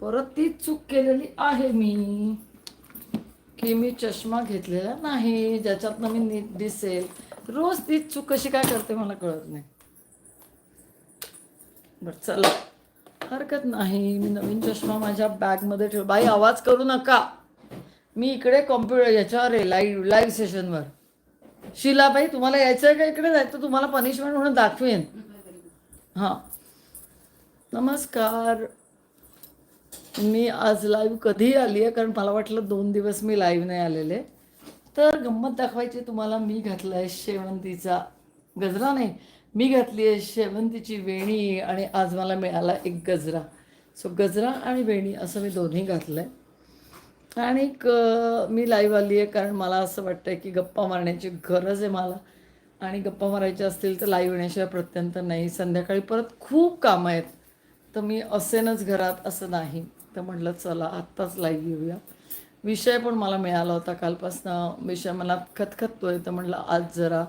परत तीच चूक केलेली आहे मी. की मी चष्मा घेतलेला नाही ज्याच्यातनं मी नीट दिसेल. रोज तीच चूक कशी काय करते मला कळत नाही. बर चला. हरकत नाही मी नवीन चष्मा माझ्या बॅगमध्ये ठेव. बाई आवाज करू नका. मी इकडे कॉम्प्युटर याच्यावर आहे लाईव्ह लाईव्ह सेशनवर शिलाबाई तुम्हाला यायचं आहे का इकडे? जायचं तुम्हाला पनिशमेंट म्हणून दाखवेन. हां. नमस्कार. मी आज लाईव्ह कधी आली आहे कारण मला वाटलं दोन दिवस मी लाईव्ह नाही आलेले. तर गंमत दाखवायची तुम्हाला मी घातला आहे शेवंतीचा गजरा नाही मी घातली आहे शेवंतीची वेणी आणि आज मला मिळाला एक गजरा. सो गजरा आणि वेणी असं मी दोन्ही घातलं आहे आणि मी लाईव्ह आली आहे कारण मला असं वाटतं की गप्पा मारण्याची गरज आहे मला. आणि गप्पा मारायच्या असतील तर लाईव्ह येण्याशिवाय प्रत्यंत नाही. संध्याकाळी परत खूप कामं आहेत. तर मी असेनच घरात असं नाही. तर म्हटलं चला आत्ताच लाईव्ह येऊया विषय पण मला मिळाला होता कालपासनं. विषय मला खतखततोय तर म्हटलं आज जरा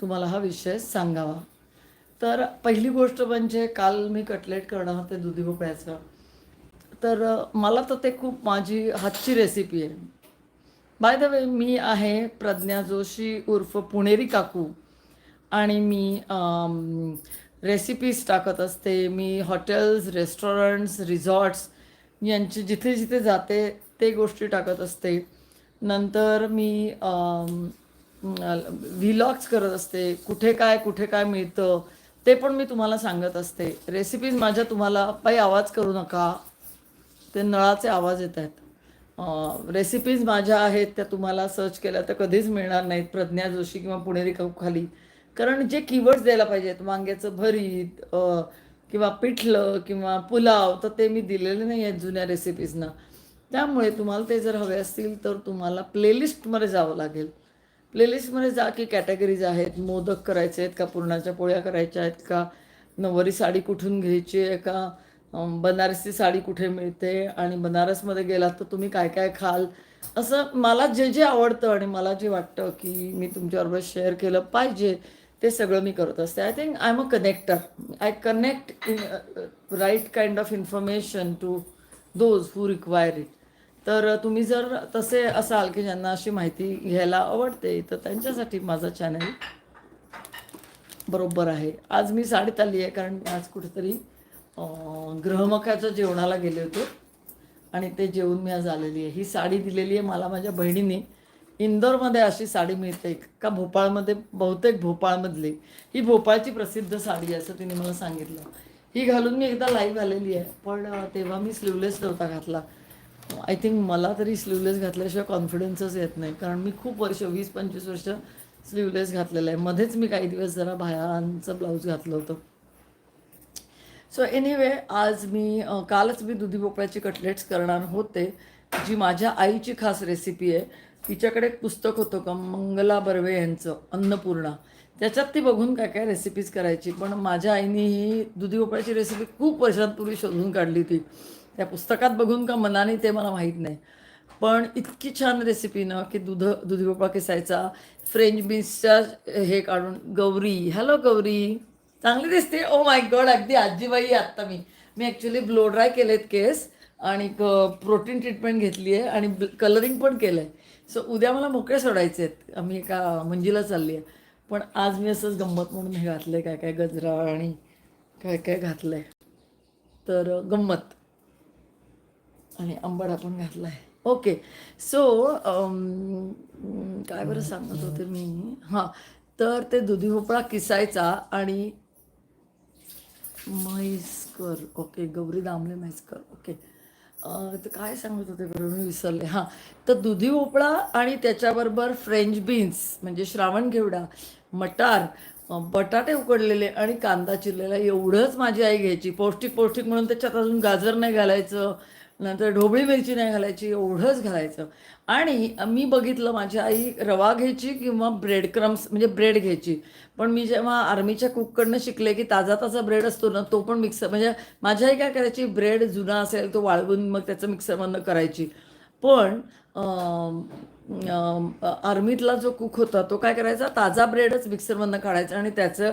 तुम्हाला हा विषय सांगावा. तर पहिली गोष्ट म्हणजे काल मी कटलेट करणार होते दुधी भोपळ्याचं. तर मला तर ते खूप माझी हातची रेसिपी आहे. बाय द वे मी आहे प्रज्ञा जोशी उर्फ पुणेरी काकू. आणि मी रेसिपीज टाकत असते. मी हॉटेल्स रेस्टॉरंट्स रिझॉर्ट्स यांची जिथे जिथे जाते ते गोष्टी टाकत असते. नंतर मी व्हिलॉग्स करत असते. कुठे काय कुठे काय मिळतं ते पण मी तुम्हाला सांगत असते. रेसिपीज माझ्या तुम्हाला पायी आवाज करू नका. ते नळाचे आवाज येत आहेत. रेसिपीज माझ्या आहेत त्या तुम्हाला सर्च केल्या तर कधीच मिळणार नाहीत. प्रज्ञा जोशी किंवा पुणेरी खाली. कारण जे कीवर्ड्स द्यायला पाहिजेत वांग्याचं भरीत किंवा पिठलं किंवा पुलाव तर ते मी दिलेले नाही आहेत जुन्या रेसिपीजना त्यामुळे तुम्हाला ते जर हवे असतील तर तुम्हाला प्लेलिस्टमध्ये जावं लागेल. प्लेलिस्टमध्ये जा की कॅटेगरीज आहेत. मोदक करायचे आहेत का? पुरणाच्या पोळ्या करायच्या आहेत का? नववारी साडी कुठून घ्यायची आहे का? बनारसची बनारसी साडी कुठे मिळते? आणि बनारसमध्ये गेलात तर तुम्ही काय काय खाल? असं मला जे जे आवडतं आणि मला जे वाटतं की मी तुमच्याबरोबर शेअर केलं पाहिजे ते सगळं मी करत असते. I think I am a connector I connect in right kind of information to those who require it तर uh, तुम्ही जर तसे असाल की ज्यांना अशी माहिती घ्यायला आवडते तर त्यांच्यासाठी माझा चॅनल बरोबर आहे. आज मी साडीत आली आहे कारण आज कुठेतरी अं, जेवणाला गेले होते. आणि ते जेवून मी आज आलेली आहे. ही साडी दिलेली आहे मला माझ्या बहिणीने. इंदोरमध्ये अशी साडी मिळते. का भोपाळमध्ये बहुतेक भोपाळमधली. ही भोपाळची प्रसिद्ध साडी आहे असं तिने मला सांगितलं. ही घालून मी एकदा लाईव्ह आलेली आहे. पण तेव्हा मी स्लीवलेस नव्हता घातला. आय थिंक मला तरी स्लीवलेस घातल्याशिवाय कॉन्फिडन्सच येत नाही. कारण मी खूप वर्ष वीस पंचवीस वर्ष स्लीवलेस घातलेलं आहे. मध्येच मी काही दिवस जरा भायांचं ब्लाऊज घातलं होतं. सो एनिवे आज मी कालच मी दुधी भोपळ्याची कटलेट्स करणार होते जी माझ्या आईची खास रेसिपी आहे. तिच्याकडे एक पुस्तक होतं का मंगला बर्वे यांचं अन्नपूर्णा. त्याच्यात ती बघून काय काय रेसिपीज करायची. पण माझ्या आईने ही दुधी भोपळ्याची रेसिपी खूप वर्षांपूर्वी शोधून काढली होती. त्या पुस्तकात बघून का मनाने ते मला माहीत नाही. पण इतकी छान रेसिपी ना की दुध दुधी भोपळा किसायचा फ्रेंच बीन्सच्या हे काढून गौरी. हॅलो गौरी. चांगली दिसते. ओ माय गॉड अगदी आजीबाई आत्ता मी. मी ॲक्च्युली ब्लो ड्राय केलेत केस आणि प्रोटीन ट्रीटमेंट घेतली आहे आणि कलरिंग पण केलं आहे सो उद्या मला मोकळे सोडायचे आहेत. आम्ही एका मंजीला चालली आहे. पण आज मी असंच गंमत म्हणून हे घातलं आहे काय काय गजरा आणि काय काय घातलं आहे तर गंमत. आणि आंबाडा पण घातला आहे ओके सो काय बरं सांगत होते मी? हां. तर ते दुधी भोपळा किसायचा आणि म्हैसकर ओके गौरी दामले म्हैसकर ओके तर काय सांगत होते बरं मी विसरले. हां. तर दुधी भोपळा आणि त्याच्याबरोबर फ्रेंच बीन्स म्हणजे श्रावण घेवडा मटार बटाटे उकडलेले आणि कांदा चिरलेला एवढंच माझी आई घ्यायची. पौष्टिक पौष्टिक म्हणून त्याच्यात अजून गाजर नाही घालायचं. नंतर ढोबळी मिरची नाही घालायची एवढंच घालायचं. आणि मी बघितलं माझी आई रवा घ्यायची किंवा ब्रेड क्रम्स म्हणजे ब्रेड घ्यायची. पण मी जेव्हा आर्मीच्या कुककडनं शिकले की ताजा ताजा ब्रेड असतो ना तो पण मिक्सर म्हणजे माझी आई काय करायची ब्रेड जुना असेल तो वाळवून मग त्याचं मिक्सरमधनं करायची. पण आर्मीतला जो कुक होता तो काय करायचा ताजा ब्रेडच मिक्सरमधनं काढायचा आणि त्याचं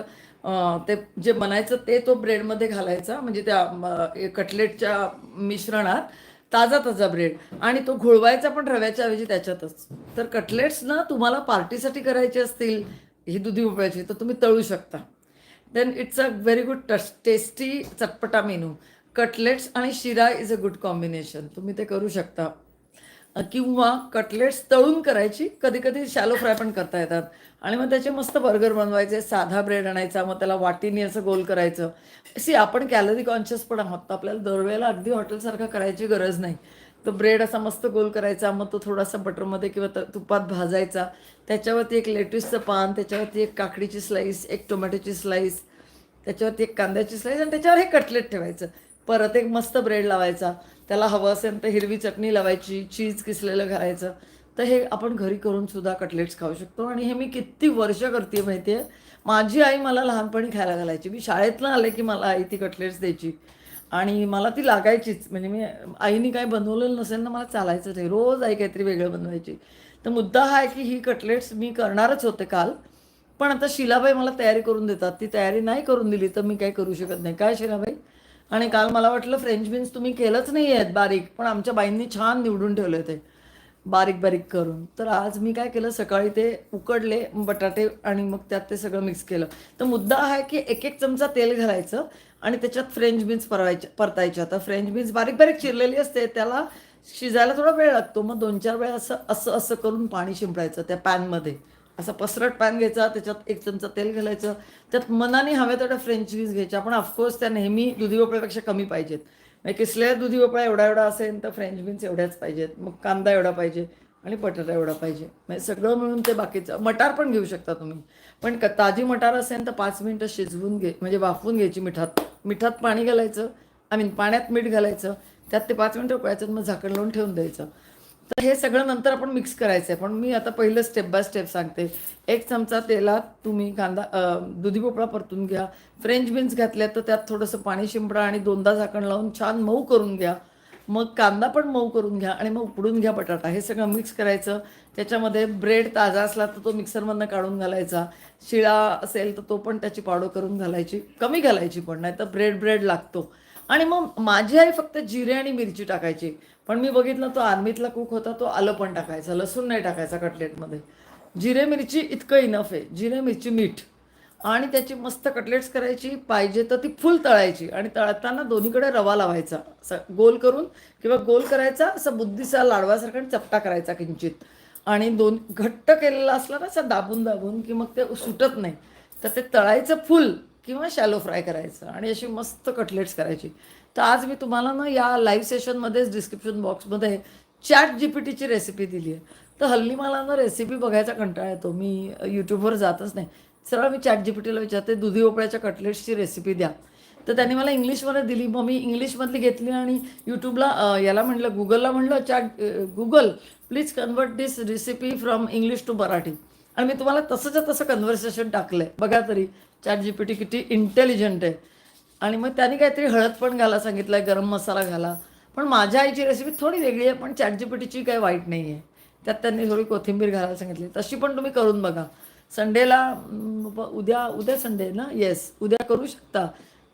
ते जे बनायचं ते तो ब्रेडमध्ये घालायचा म्हणजे त्या कटलेटच्या मिश्रणात ताजा ताजा ब्रेड. आणि तो घोळवायचा पण रव्याच्या ऐवजी त्याच्यातच. तर कटलेट्स ना तुम्हाला पार्टीसाठी करायचे असतील ही दुधी भोपळ्याची तर तुम्ही तळू शकता. Then it's a very good टस टेस्टी चटपटा मेनू. कटलेट्स आणि शिरा इज अ गुड कॉम्बिनेशन तुम्ही ते करू शकता. किंवा कटलेट्स तळून करायची. कधी कधी शॅलो फ्राय पण करता येतात. आणि मग त्याचे मस्त बर्गर बनवायचे साधा ब्रेड आणायचा मग त्याला वाटीने असं गोल करायचं. सी आपण कॅलरी कॉन्शियस पण आहोत तर आपल्याला दरवेळेला अगदी हॉटेलसारखं करायची गरज नाही. तो ब्रेड असा मस्त गोल करायचा मग तो थोडासा बटरमध्ये किंवा तुपात भाजायचा. त्याच्यावरती एक लेट्यूसचं पान त्याच्यावरती एक काकडीची स्लाईस एक टोमॅटोची स्लाईस त्याच्यावरती एक कांद्याची स्लाईस आणि त्याच्यावर हे कटलेट ठेवायचं. परत एक मस्त ब्रेड लावायचा. त्याला हवं असेल तर हिरवी चटणी लावायची चीज किसलेलं घालायचं. तर हे आपण घरी करून सुद्धा कटलेट्स खाऊ शकतो. आणि हे मी किती वर्ष करते माहिती आहे माझी आई मला लहानपणी खायला घालायची. मी शाळेतनं आले की मला आई ती कटलेट्स द्यायची. आणि मला ती लागायचीच. म्हणजे मी आईने काय बनवलेलं नसेल ना मला चालायचं नाही रोज आई काहीतरी वेगळं बनवायची. तर मुद्दा हा आहे की ही कटलेट्स मी करणारच होते काल. पण आता शिलाबाई मला तयारी करून देतात. ती तयारी नाही करून दिली तर मी काय करू शकत नाही. काय शिलाबाई? आणि काल मला वाटलं फ्रेंच बीन्स तुम्ही केलंच नाही आहेत बारीक पण आमच्या बाईंनी छान निवडून ठेवले ते बारीक बारीक करून. तर आज मी काय केलं सकाळी ते उकडले बटाटे आणि मग त्यात ते सगळं मिक्स केलं. तर मुद्दा आहे की एक एक चमचा तेल घालायचं आणि त्याच्यात फ्रेंच बीन्स परवायचे परतायच्या आता फ्रेंच बीन्स बारीक बारीक चिरलेली असते त्याला शिजायला थोडा वेळ लागतो. मग दोन चार वेळा असं असं असं करून पाणी शिंपडायचं त्या पॅनमध्ये असा पसरट पॅन घ्यायचा त्याच्यात एक चमचा तेल घालायचं. त्यात मनाने हव्या तेवढ्या फ्रेंच बीन्स घ्यायच्या. पण ऑफकोर्स त्या नेहमी दुधी भोपळ्यापेक्षा कमी पाहिजेत. म्हणजे किसलेला दुधी भोपळा एवढा एवढा असेल तर फ्रेंच बीन्स एवढ्याच पाहिजेत. मग कांदा एवढा पाहिजे आणि बटाटा एवढा पाहिजे. म्हणजे सगळं मिळून ते बाकीचं. मटार पण घेऊ शकता तुम्ही. पण क ताजी मटार असेल तर पाच मिनटं शिजवून घे म्हणजे वाफवून घ्यायची मिठात. मिठात पाणी घालायचं. आय मीन पाण्यात मीठ घालायचं. त्यात ते पाच मिनटं उकळायचं मग झाकण लावून ठेवून द्यायचं. तर हे सगळं नंतर आपण मिक्स करायचं आहे पण मी आता पहिलं स्टेप बाय स्टेप सांगते. एक चमचा तेलात तुम्ही कांदा दुधी भोपळा परतून घ्या. फ्रेंच बीन्स घातल्या तर त्यात थोडंसं पाणी शिंपडा आणि दोनदा झाकण लावून छान मऊ करून घ्या. मग कांदा पण मऊ करून घ्या आणि मग उकडून घ्या बटाटा. हे सगळं मिक्स करायचं. त्याच्यामध्ये ब्रेड ताजा असला तर तो मिक्सरमधनं काढून घालायचा. शिळा असेल तर तो पण त्याची पावडर करून घालायची. कमी घालायची पण नाही तर ब्रेड ब्रेड लागतो. आणि मग माझी आई फक्त जिरे आणि मिरची टाकायची. पण मी बघितलं तो आर्मीतला कुक होता तो आलं पण टाकायचा लसूण नाही टाकायचा कटलेटमध्ये जिरे मिरची इतकं इनफ आहे. जिरे मिरची मीठ. आणि त्याची मस्त कटलेट्स करायची पाहिजे तर ती फुल तळायची आणि तळताना दोन्हीकडे रवा लावायचा. असं गोल करून किंवा गोल करायचा असं बुद्धीचा लाडवासारखा आणि चपटा करायचा किंचित. आणि दोन घट्ट केलेला असला ना असं दाबून दाबून की मग ते सुटत नाही. तर ते तळायचं फुल. किंवा शॅलो फ्राय करायचं आणि अशी मस्त कटलेट्स करायची. तर आज मी तुम्हाला ना या लाईव्ह सेशनमध्येच डिस्क्रिप्शन बॉक्समध्ये चॅट जी पी टीची रेसिपी दिली आहे. तर हल्ली मला ना रेसिपी बघायचा कंटाळा येतो. मी यूट्यूबवर जातच नाही. सरळ मी चॅट जी पी टीला विचारते दुधी भोपळ्याच्या कटलेट्सची रेसिपी द्या. तर त्यांनी मला इंग्लिशमध्ये दिली. मग मी इंग्लिशमधली घेतली आणि यूट्यूबला याला म्हणलं गुगलला म्हणलं chat Google please convert this recipe from English to Marathi आणि मी तुम्हाला तसंच्या तसं कन्व्हर्सेशन टाकलं आहे बघा तरी. चॅट जी पी टी किती इंटेलिजंट आहे. आणि मग त्यांनी काहीतरी हळद पण घाला सांगितलं आहे गरम मसाला घाला. पण माझ्या आईची रेसिपी थोडी वेगळी आहे पण चॅट जी पी टीची काही वाईट नाही आहे त्यात त्यांनी थोडी कोथिंबीर घालायला सांगितली. तशी पण तुम्ही करून बघा. संडेला उद्या उद्या संडे ना? येस उद्या करू शकता.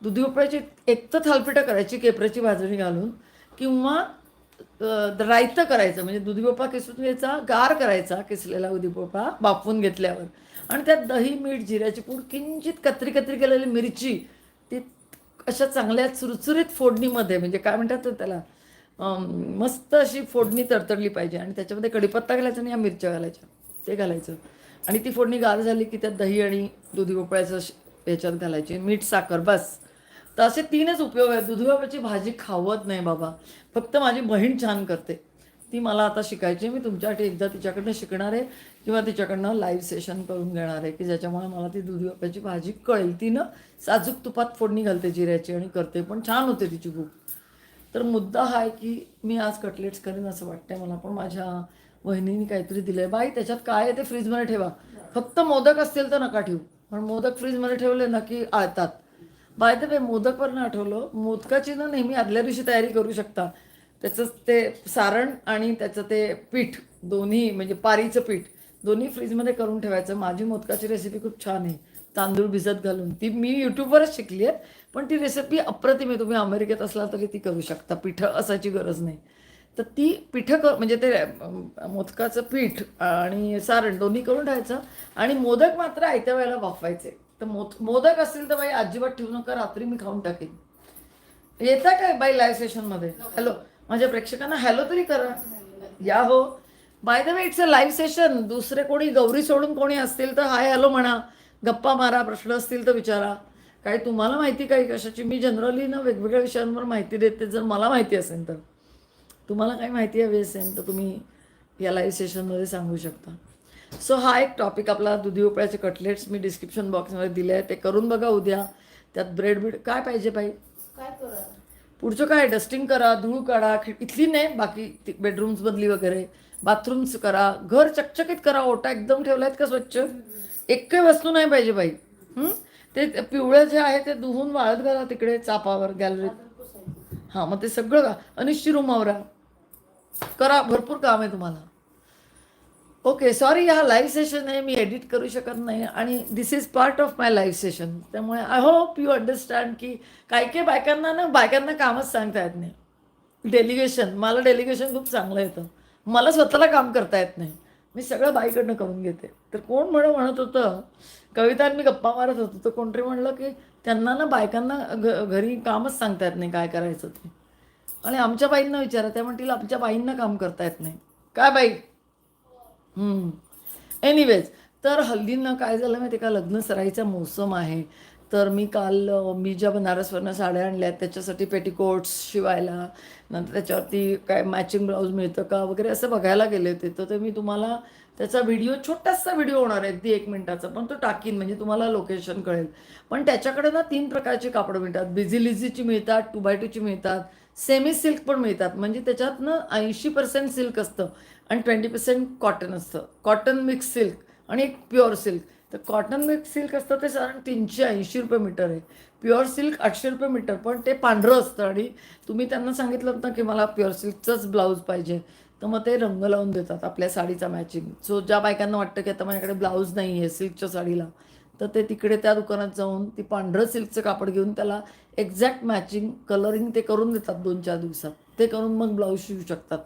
दुधी भोपळ्याची एक तर थालपिठं करायची केपऱ्याची भाजणी घालून किंवा रायतं करायचं. म्हणजे दुधीपोपा किसून घ्यायचा गार करायचा किसलेला उदीपोपा भोपळा बाफून घेतल्यावर. आणि त्यात दही मीठ जिऱ्याची पूड किंचित कत्री कत्री केलेली मिरची ती अशा चांगल्या चुरचुरीत फोडणीमध्ये म्हणजे काय म्हणतात त्याला मस्त अशी फोडणी तडतडली पाहिजे. आणि त्याच्यामध्ये कढीपत्ता घालायचा आणि या मिरच्या घालायच्या. ते घालायचं. आणि ती फोडणी गार झाली की त्यात दही आणि दुधी भोपळ्याचं याच्यात घालायची. मीठ साखर बस. तर असे तीनच उपयोग आहेत. दुधी भाजी खावत नाही बाबा. फक्त माझी बहीण छान करते. ती मला आता शिकायची. मी तुमच्यासाठी एकदा तिच्याकडनं शिकणार आहे किंवा तिच्याकडनं लाईव्ह सेशन करून घेणार आहे की ज्याच्यामुळे मला ती दुधी भाजी कळेल. ती ना साजूक तुपात फोडणी घालते जिऱ्याची आणि करते पण छान होते तिची खूप तर मुद्दा हा आहे की मी आज कटलेट्स करेन असं वाटतंय मला पण माझ्या वहिनीने काहीतरी दिलंय. बाई त्याच्यात काय आहे ते फ्रीजमध्ये ठेवा. फक्त मोदक असतील तर नका ठेवू. पण मोदक फ्रीजमध्ये ठेवले ना की आळतात. बाय द वे मोदक पण आठवलं. मोदकाची ना नेहमी आदल्या दिवशी तयारी करू शकता. त्याचं ते सारण आणि त्याचं ते पीठ दोन्ही म्हणजे पारीचं पीठ दोन्ही फ्रीजमध्ये करून ठेवायचं. माझी मोदकाची रेसिपी खूप छान आहे. तांदूळ भिजत घालून. ती मी यूट्यूबवरच शिकली आहे पण ती रेसिपी अप्रतिम आहे. तुम्ही अमेरिकेत असला तरी ती करू शकता. पिठं असायची गरज नाही. तर ती पिठं कर म्हणजे ते मोदकाचं पीठ आणि सारण दोन्ही करून ठेवायचं आणि मोदक मात्र आयत्या वेळेला वाफवायचे. तर मोद मोदक असतील तर बाई अजिबात ठेवू नका रात्री मी खाऊन टाकेन. येता काय बाई लाईव्ह सेशनमध्ये हॅलो माझ्या प्रेक्षकांना हॅलो तरी करा. या हो. By the way it's a live session दुसरे कोणी गौरी सोडून कोणी असतील तर हाय हॅलो म्हणा. गप्पा मारा प्रश्न असतील तर विचारा. काय तुम्हाला माहिती काही कशाची? मी जनरली ना वेगवेगळ्या विषयांवर माहिती देते जर मला माहिती असेल तर. तुम्हाला काही माहिती हवी असेल तर तुम्ही या लाईव्ह सेशनमध्ये सांगू शकता. सो हा एक टॉपिक आपला दुधी उपळ्याचे कटलेट्स मी डिस्क्रिप्शन बॉक्समध्ये दिले आहे ते करून बघा उद्या. त्यात ब्रेड बीड काय पाहिजे बाई? काय करा? पुढचं काय? डस्टिंग करा धूळ काढा इथली नाही बाकी बेडरूम्स बदली वगैरे. बाथरूम्स करा. घर चकचकीत करा. ओटा एकदम ठेवलायत का स्वच्छ? एक काही वस्तू नाही पाहिजे बाई? ते ते पिवळं जे आहे ते धुवून वाळत घाला तिकडे चापावर गॅलरीत हां मग ते सगळं का अनिश्चित रूमावरा करा. भरपूर काम आहे तुम्हाला. ओके सॉरी हा लाईव्ह सेशन आहे मी एडिट करू शकत नाही आणि this is part of my live session त्यामुळे आय होप यू अंडरस्टँड की काही काही बायकांना ना बायकांना कामच सांगता येत नाही. डेलिगेशन मला डेलिगेशन खूप चांगलं येतं. मला स्वतःला काम करता येत नाही. मी सगळं बाईकडनं करून घेते. तर कोण म्हणून म्हणत होतं कविता मी गप्पा मारत होतो तर कोणतरी म्हणलं की त्यांना ना बायकांना घ घरी कामच सांगता येत नाही काय करायचं ते. आणि आमच्या बाईंना विचारा त्या म्हणतील आमच्या बाईंना काम करता येत नाही. काय बाई? एनिवेज तर हल्लींना काय झालं माहिती का? लग्न सराईचा मोसम आहे. तर मी काल मी ज्या बनारसवरनं साड्या आणल्या आहेत त्याच्यासाठी पेटीकोट्स शिवायला नंतर त्याच्यावरती काय मॅचिंग ब्लाऊज मिळतं का वगैरे असं बघायला गेले होते. तर ते मी तुम्हाला त्याचा व्हिडिओ छोटासा व्हिडिओ होणार आहे अगदी एक मिनिटाचा पण तो टाकीन म्हणजे तुम्हाला लोकेशन कळेल. पण त्याच्याकडे ना तीन प्रकारची कापडं मिळतात. बिझी लिझीची मिळतात टू बाय टूची मिळतात सेमी सिल्क पण मिळतात. म्हणजे त्याच्यात ना ऐंशी पर्सेंट सिल्क असतं आणि ट्वेंटी पर्सेंट कॉटन असतं. कॉटन मिक्स सिल्क आणि एक प्युअर सिल्क तर कॉटन सिल्क असतं ते साधारण तीनशे ऐंशी रुपये मीटर आहे. प्युअर सिल्क आठशे रुपये मीटर पण ते पांढरं असतं आणि तुम्ही त्यांना सांगितलं होतं की मला प्युअर सिल्कचंच ब्लाऊज पाहिजे. तर मग ते रंग लावून देतात आपल्या साडीचा मॅचिंग सो ज्या बायकांना वाटतं की आता माझ्याकडे ब्लाऊज नाही आहे सिल्कच्या साडीला तर ते तिकडे त्या दुकानात जाऊन ती पांढरं सिल्कचं कापड घेऊन त्याला एक्झॅक्ट मॅचिंग कलरिंग ते करून देतात दोन चार दिवसात. ते करून मग ब्लाऊज शिवू शकतात.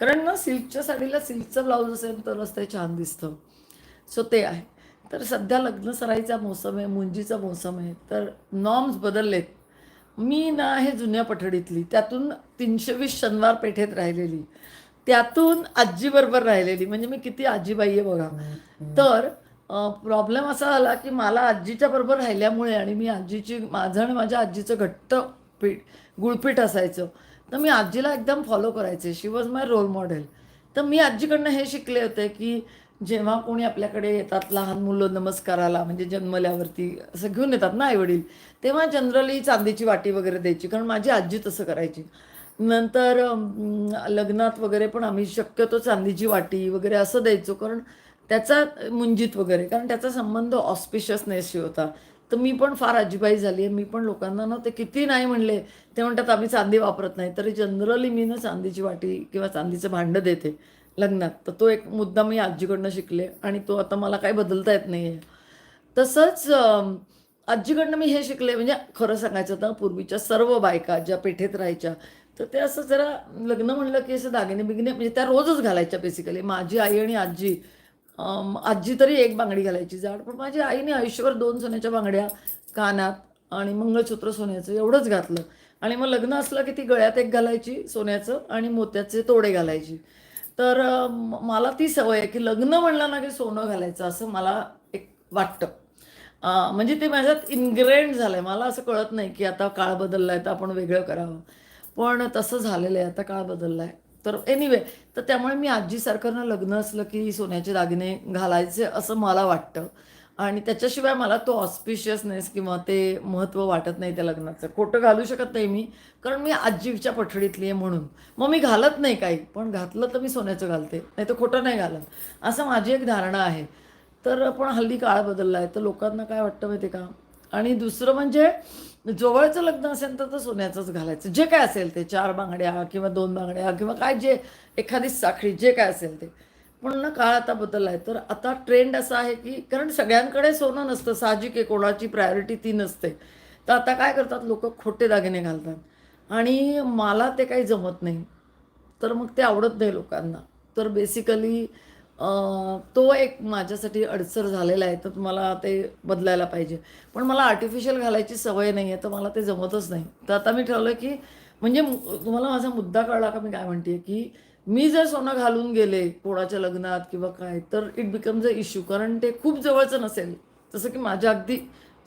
कारण ना सिल्कच्या साडीला सिल्कचं ब्लाऊज असेल तरच ते छान दिसतं. सो ते आहे. तर सध्या लग्न सराईचा मोसम आहे मुंजीचा मोसम आहे. तर नॉर्म्स बदललेत. मी ना आहे जुन्या पठडीतली. त्यातून तीनशे वीस शनिवार पेठेत राहिलेली. त्यातून आजीबरोबर राहिलेली. म्हणजे मी किती आजीबाई आहे बघा. तर प्रॉब्लेम असा आला की मला आजीच्या बरोबर राहिल्यामुळे आणि मी आजीची माझं आणि माझ्या आजीचं घट्ट पीठ गुळपीठ असायचं. तर मी आजीला एकदम फॉलो करायचे. She was my role model तर मी आजीकडनं हे शिकले होते की जेव्हा कोणी आपल्याकडे येतात लहान मुलं नमस्काराला म्हणजे जन्मल्यावरती असं घेऊन येतात ना आईवडील तेव्हा जनरली चांदीची वाटी वगैरे द्यायची कारण माझी आजी तसं करायची. नंतर लग्नात वगैरे पण आम्ही शक्यतो चांदीची वाटी वगैरे असं द्यायचो कारण त्याचा मुंजीत वगैरे कारण त्याचा संबंध ऑस्पिशियसनेसशी होता. तर मी पण फार आजीबाई झाली आहे मी पण लोकांना ना ते किती नाही म्हणले ते म्हणतात आम्ही चांदी वापरत नाही तरी जनरली मी ना चांदीची वाटी किंवा चांदीचं भांडं देते. लग्नात. तर तो एक मुद्दा मी आजीकडनं शिकले आणि तो आता मला काही बदलता येत नाही आहे तसंच आजीकडनं मी हे शिकले. म्हणजे खरं सांगायचं तर पूर्वीच्या सर्व बायका ज्या पेठेत राहायच्या तर ते असं जरा लग्न म्हणलं की असं दागिने बिगिने म्हणजे त्या रोजच घालायच्या बेसिकली माझी आई आणि आजी आजी तरी एक बांगडी घालायची जाड पण माझ्या आईने आयुष्यभर दोन सोन्याच्या बांगड्या कानात आणि मंगळसूत्र सोन्याचं एवढंच घातलं. आणि मग लग्न असलं की ती गळ्यात एक घालायची सोन्याचं आणि मोत्याचे तोडे घालायची. तर मला ती सवय आहे की लग्न म्हणलं ना की सोनं घालायचं असं मला एक वाटतं. म्हणजे ते माझ्यात इनग्रेंड झालं आहे मला असं कळत नाही की आता काळ बदलला आहे तर आपण वेगळं करावं. पण तसं झालेलं आहे. आता काळ बदलला आहे तर एनिवे तर त्यामुळे मी आजीसारखं ना लग्न असलं की सोन्याचे दागिने घालायचे असं मला वाटतं. आणि त्याच्याशिवाय मला तो ऑस्पिशियसनेस किंवा ते महत्त्व वाटत नाही त्या लग्नाचं. खोटं घालू शकत नाही मी कारण मी आजीच्या पठडीतली आहे म्हणून. मग मी घालत नाही काही पण घातलं तर मी सोन्याचं घालते नाही तर खोटं नाही घालत. असं माझी एक धारणा आहे. तर पण हल्ली काळ बदलला आहे तर लोकांना काय वाटतं माहिती आहे का? आणि दुसरं म्हणजे जवळचं लग्न असेल तर तर सोन्याचंच घालायचं. जे काय असेल ते चार बांगड्या किंवा दोन बांगड्या किंवा काय जे एखादी साखळी जे काय असेल ते. पण ना काळ आता बदलला आहे तर आता ट्रेंड असा आहे की कारण सगळ्यांकडे सोनं नसतं साहजिक आहे कोणाची प्रायोरिटी ती नसते. तर आता काय करतात लोक? खोटे दागिने घालतात. आणि मला ते काही जमत नाही. तर मग ते आवडत नाही लोकांना. तर बेसिकली तो एक माझ्यासाठी अडसर झालेला आहे. तर मला ते बदलायला पाहिजे. पण मला आर्टिफिशियल घालायची सवय नाही आहे तर मला ते जमतच नाही. तर आता मी ठरवलं की म्हणजे तुम्हाला माझा मुद्दा कळला का? मी काय म्हणते की मी जर सोनं घालून गेले कोणाच्या लग्नात किंवा काय तर इट बिकम्स अ इश्यू कारण ते खूप जवळचं नसेल. जसं की माझ्या अगदी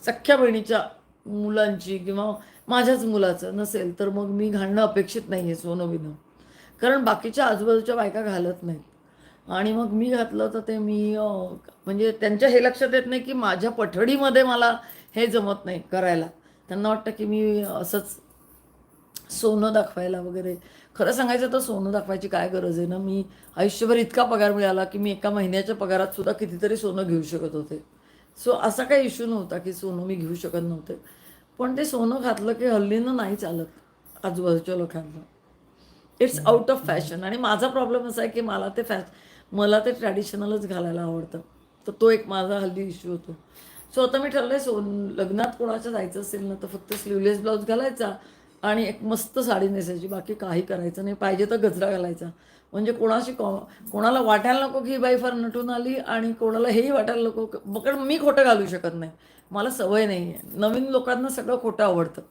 सख्ख्या बहिणीच्या मुलांची किंवा माझ्याच मुलाचं नसेल तर मग मी घालणं अपेक्षित नाही आहे सोनं बिनं. कारण बाकीच्या आजूबाजूच्या बायका घालत नाहीत. आणि मग मी घातलं तर ते मी म्हणजे त्यांच्या हे लक्षात येत नाही की माझ्या पठडीमध्ये मला हे जमत नाही करायला. त्यांना वाटतं की मी असंच सोनं दाखवायला वगैरे. खरं सांगायचं तर सोनं दाखवायची काय गरज आहे ना? मी आयुष्यभर इतका पगार मिळाला की मी एका महिन्याच्या पगारात सुद्धा कितीतरी सोनं घेऊ शकत होते. सो असा काही इश्यू नव्हता की सोनं मी घेऊ शकत नव्हते. पण ते सोनं घातलं की हल्लीनं नाही चालत आजूबाजूच्या लोकांना. इट्स आउट ऑफ फॅशन आणि माझा प्रॉब्लेम असा आहे की मला ते फॅश मला ते ट्रॅडिशनलच घालायला आवडतं. तर तो एक माझा हल्ली इश्यू होतो. सो आता मी ठरलंय सो लग्नात कोणाच्या जायचं असेल ना तर फक्त स्लीवलेस ब्लाऊज घालायचा. आणि एक मस्त साडी नेसायची बाकी काही करायचं नाही. पाहिजे तर गजरा घालायचा. म्हणजे कोणाशी कॉ कोणाला वाटायला नको की ही बाई फार नटून आली आणि कोणाला हेही वाटायला नको बकड कारण मी खोटं घालू शकत नाही. मला सवय नाही आहे नवीन लोकांना सगळं खोटं आवडतं.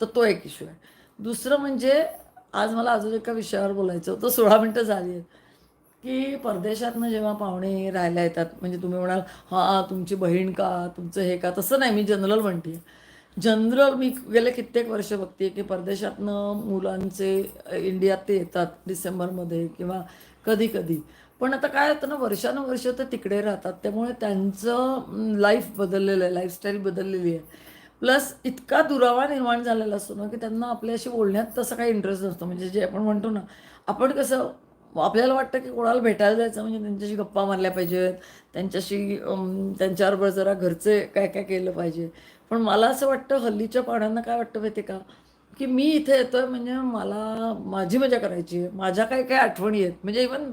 तर तो एक इश्यू आहे. दुसरं म्हणजे आज मला अजून एका विषयावर बोलायचं होतं. सोळा मिनटं झाली आहेत. की परदेशातनं जेव्हा पाहुणे राहायला येतात म्हणजे तुम्ही म्हणाल हां तुमची बहीण का? तुमचं हे का? तसं नाही. मी जनरल म्हणते जनरल मी गेले कित्येक वर्ष बघते की परदेशातनं मुलांचे इंडियात ते येतात डिसेंबरमध्ये किंवा कधी कधी पण आता काय होतं ना वर्षानुवर्ष ते तिकडे राहतात. त्यामुळे त्यांचं लाईफ बदललेलं आहे लाईफस्टाईल बदललेली आहे. प्लस इतका दुरावा निर्माण झालेला असतो ना की त्यांना आपल्याशी बोलण्यात तसं काही इंटरेस्ट नसतो. म्हणजे जे आपण म्हणतो ना आपण कसं आपल्याला वाटतं की कोणाला भेटायला जायचं म्हणजे त्यांच्याशी गप्पा मारल्या पाहिजेत. त्यांच्याशी त्यांच्याबरोबर जरा घरचे काय काय केलं पाहिजे. पण मला असं वाटतं हल्लीच्या पाहुण्यांना काय वाटतं माहिती का? की मी इथे येतोय म्हणजे मला माझी मजा करायची आहे. माझ्या काय काय आठवणी आहेत? म्हणजे इवन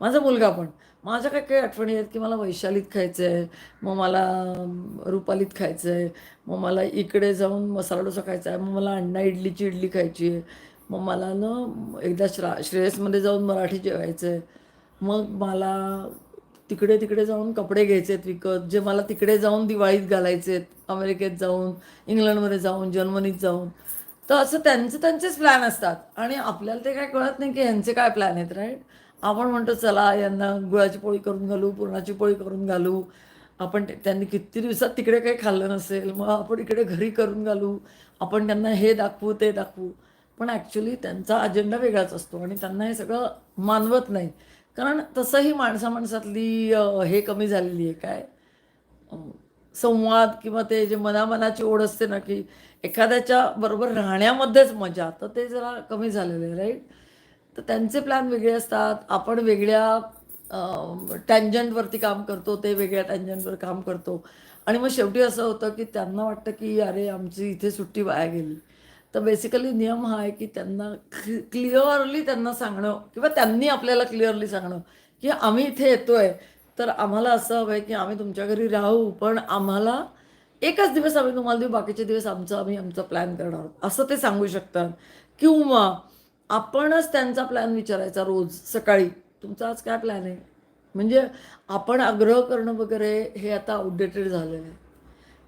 माझा मुलगा पण. माझ्या काय काय आठवणी आहेत की मला वैशालीत खायचं आहे मग मला रुपालीत खायचं आहे मग मला इकडे जाऊन मसाला डोसा खायचा आहे मग मला अण्णा इडलीची इडली खायची आहे. मग मला ना एकदा श्रा श्रेयसमध्ये जाऊन मराठी जेवायचं आहे मग मला तिकडे तिकडे जाऊन कपडे घ्यायचे आहेत विकत जे मला तिकडे जाऊन दिवाळीत घालायचे आहेत अमेरिकेत जाऊन इंग्लंडमध्ये जाऊन जर्मनीत जाऊन. तर असं त्यांचे त्यांचेच प्लॅन असतात. आणि आपल्याला ते काय कळत नाही की यांचे काय प्लॅन आहेत राईट आपण म्हणतो चला यांना गुळाची पोळी करून घालू पुरणाची पोळी करून घालू. आपण त्यांनी किती दिवसात तिकडे काही खाल्लं नसेल मग आपण इकडे घरी करून घालू. आपण त्यांना हे दाखवू ते दाखवू. पण ॲक्च्युली त्यांचा अजेंडा वेगळाच असतो आणि त्यांना हे सगळं मानवत नाही. कारण तसंही माणसा माणसातली हे कमी झालेली आहे काय? संवाद किंवा ते जे मनामनाची ओढ असते ना की एखाद्याच्या बरोबर राहण्यामध्येच मजा तर ते जरा कमी झालेलं आहे राईट तर त्यांचे प्लॅन वेगळे असतात. आपण वेगळ्या टँजंटवरती काम करतो ते वेगळ्या टँजंटवर काम करतो. आणि मग शेवटी असं होतं की त्यांना वाटतं की अरे आमची इथे सुट्टी वाया गेली. तर बेसिकली नियम हा आहे की त्यांना क्लिअरली त्यांना सांगणं किंवा त्यांनी आपल्याला क्लिअरली सांगणं की आम्ही इथे येतोय तर आम्हाला असं हवं आहे की आम्ही तुमच्या घरी राहू पण आम्हाला एकच दिवस आम्ही तुम्हाला देऊ बाकीचे दिवस आमचं आम्ही आमचा प्लॅन करणार आहोत. असं ते सांगू शकतात. किंवा आपणच त्यांचा प्लॅन विचारायचा रोज सकाळी. तुमचा आज काय प्लॅन आहे? म्हणजे आपण आग्रह करणं वगैरे हे आता आउटडेटेड झालेलं आहे.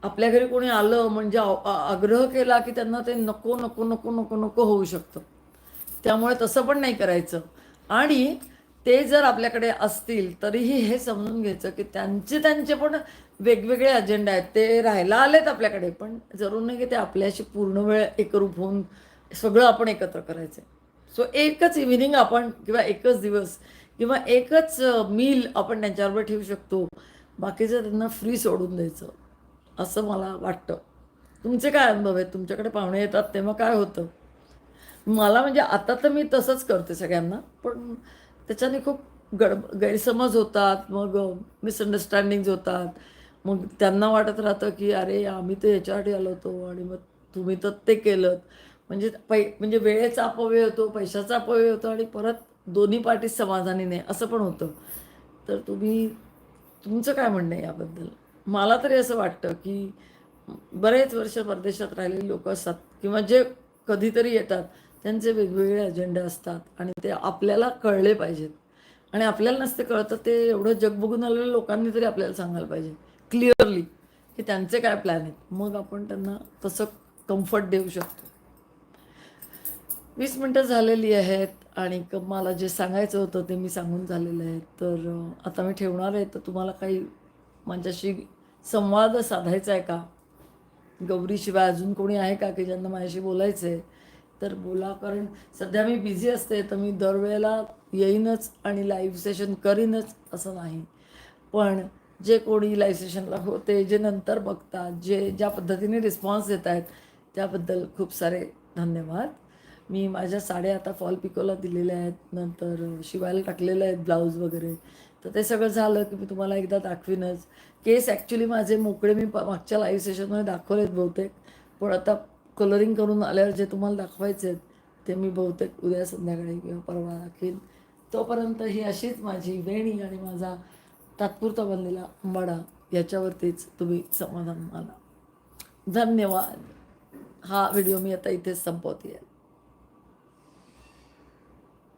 आपल्या घरी कोणी आलं म्हणजे आग्रह केला की त्यांना ते नको नको नको नको नको होऊ शकतं. त्यामुळे तसं पण नाही करायचं. आणि ते जर आपल्याकडे असतील तरीही हे समजून घ्यायचं की त्यांचे त्यांचे पण वेगवेगळे अजेंडा आहेत. ते राहायला आलेत आपल्याकडे पण जरूर नाही की ते आपल्याशी पूर्ण वेळ एकरूप होऊन सगळं आपण एकत्र करायचं सो एकच इव्हिनिंग आपण किंवा एकच दिवस किंवा एकच मील आपण त्यांच्याबरोबर ठेवू शकतो. बाकीचं त्यांना फ्री सोडून द्यायचं. असं मला वाटतं. तुमचे काय अनुभव आहेत? तुमच्याकडे पाहुणे येतात तेव्हा काय होतं? मला म्हणजे आता तर मी तसंच करते सगळ्यांना पण त्याच्याने खूप गड गैरसमज होतात मग मिसअंडरस्टँडिंग्ज होतात. मग त्यांना वाटत राहतं की अरे आम्ही तर याच्यासाठी आलो होतो आणि मग तुम्ही तर ते केलं म्हणजे पै म्हणजे वेळेचा अपव्यय होतो पैशाचा अपव्यय होतो आणि परत दोन्ही पार्टी समाधानी नाही असं पण होतं. तर तुम्ही तुमचं काय म्हणणं आहे याबद्दल? मला तरी असं वाटतं की बरेच वर्ष परदेशात राहिलेले लोक असतात किंवा जे कधीतरी येतात त्यांचे वेगवेगळे अजेंडे असतात आणि ते आपल्याला कळले पाहिजेत. आणि आपल्याला नसते कळतं ते एवढं जग बघून आलेल्या लोकांनी तरी आपल्याला सांगायला पाहिजे क्लिअरली की त्यांचे काय प्लॅन आहेत. मग आपण त्यांना तसं कम्फर्ट देऊ शकतो. वीस मिनटं झालेली आहेत आणि मला जे सांगायचं होतं ते मी सांगून झालेलं आहे. तर आता मी ठेवणार आहे. तर तुम्हाला काही माझ्याशी संवाद साधायचा आहे का? गौरीशिवाय अजून कोणी आहे का की ज्यांना माझ्याशी बोलायचं आहे तर बोला कारण सध्या मी बिझी असते तर मी दरवेळेला येईनच आणि लाईव्ह सेशन करीनच असं नाही. पण जे कोणी लाईव्ह सेशनला होते जे नंतर बघतात जे ज्या पद्धतीने रिस्पॉन्स देत आहेत त्याबद्दल खूप सारे धन्यवाद. मी माझ्या साड्या आता फॉल पिकोला दिलेल्या आहेत नंतर शिवायला टाकलेल्या आहेत ब्लाऊज वगैरे. तर ते सगळं झालं की मी तुम्हाला एकदा दाखवीनच. केस ॲक्च्युली माझे मोकळे मी प- मागच्या लाईव्ह सेशनमध्ये दाखवलेत बहुतेक. पण आता कलरिंग करून आल्यावर जे तुम्हाला दाखवायचे आहेत ते मी बहुतेक उद्या संध्याकाळी किंवा परवा दाखवीन. तोपर्यंत ही अशीच माझी वेणी आणि माझा तात्पुरता बनलेला आंबाडा याच्यावरतीच तुम्ही समाधान माना. धन्यवाद. हा व्हिडिओ मी आता इथेच संपवते आहे